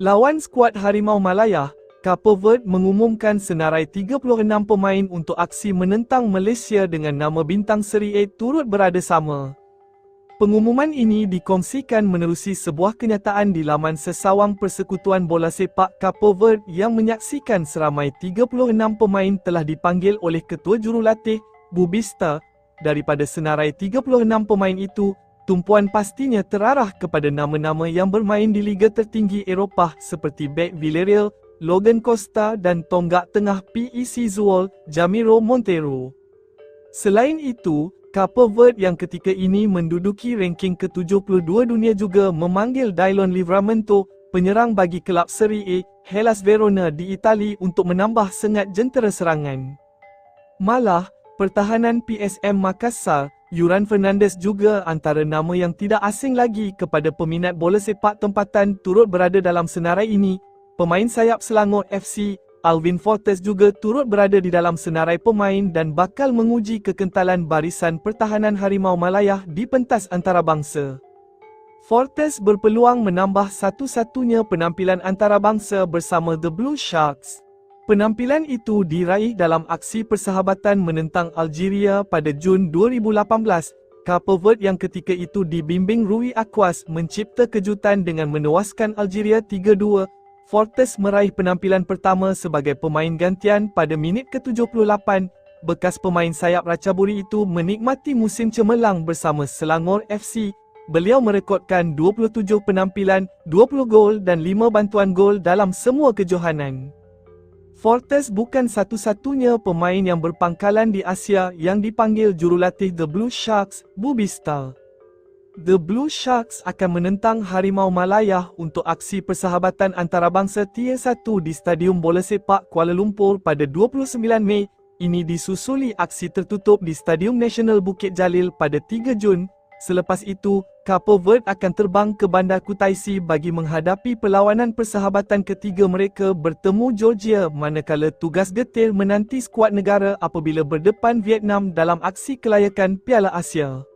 Lawan skuad Harimau Malaya, Cape Verde mengumumkan senarai 36 pemain untuk aksi menentang Malaysia dengan nama bintang Seri A turut berada sama. Pengumuman ini dikongsikan menerusi sebuah kenyataan di laman sesawang Persekutuan Bola Sepak Cape Verde yang menyaksikan seramai 36 pemain telah dipanggil oleh Ketua Jurulatih, Bubista. Daripada senarai 36 pemain itu, tumpuan pastinya terarah kepada nama-nama yang bermain di liga tertinggi Eropah seperti Beck Villarreal, Logan Costa dan tonggak tengah PEC Zuol, Jamiro Montero. Selain itu, Cape Verde yang ketika ini menduduki ranking ke-72 dunia juga memanggil Dylon Livramento, penyerang bagi kelab Serie A, Hellas Verona di Itali untuk menambah sengat jentera serangan. Malah, pertahanan PSM Makassar, Yuran Fernandez juga antara nama yang tidak asing lagi kepada peminat bola sepak tempatan turut berada dalam senarai ini. Pemain sayap Selangor FC, Alvin Fortes juga turut berada di dalam senarai pemain dan bakal menguji kekentalan barisan pertahanan Harimau Malaya di pentas antarabangsa. Fortes berpeluang menambah satu-satunya penampilan antarabangsa bersama The Blue Sharks. Penampilan itu diraih dalam aksi persahabatan menentang Algeria pada Jun 2018. Cape Verde yang ketika itu dibimbing Rui Aquas mencipta kejutan dengan menewaskan Algeria 3-2 Fortes meraih penampilan pertama sebagai pemain gantian pada minit ke-78. Bekas pemain sayap Racaburi itu menikmati musim cemerlang bersama Selangor FC. Beliau merekodkan 27 penampilan, 20 gol dan 5 bantuan gol dalam semua kejohanan. Fortes bukan satu-satunya pemain yang berpangkalan di Asia yang dipanggil jurulatih The Blue Sharks, Bubistal. The Blue Sharks akan menentang Harimau Malaya untuk aksi persahabatan antarabangsa Tier 1 di Stadium Bola Sepak Kuala Lumpur pada 29 Mei. Ini disusuli aksi tertutup di Stadium Nasional Bukit Jalil pada 3 Jun. Selepas itu, Cape Verde akan terbang ke Bandar Kutaisi bagi menghadapi perlawanan persahabatan ketiga mereka bertemu Georgia manakala tugas getir menanti skuad negara apabila berdepan Vietnam dalam aksi kelayakan Piala Asia.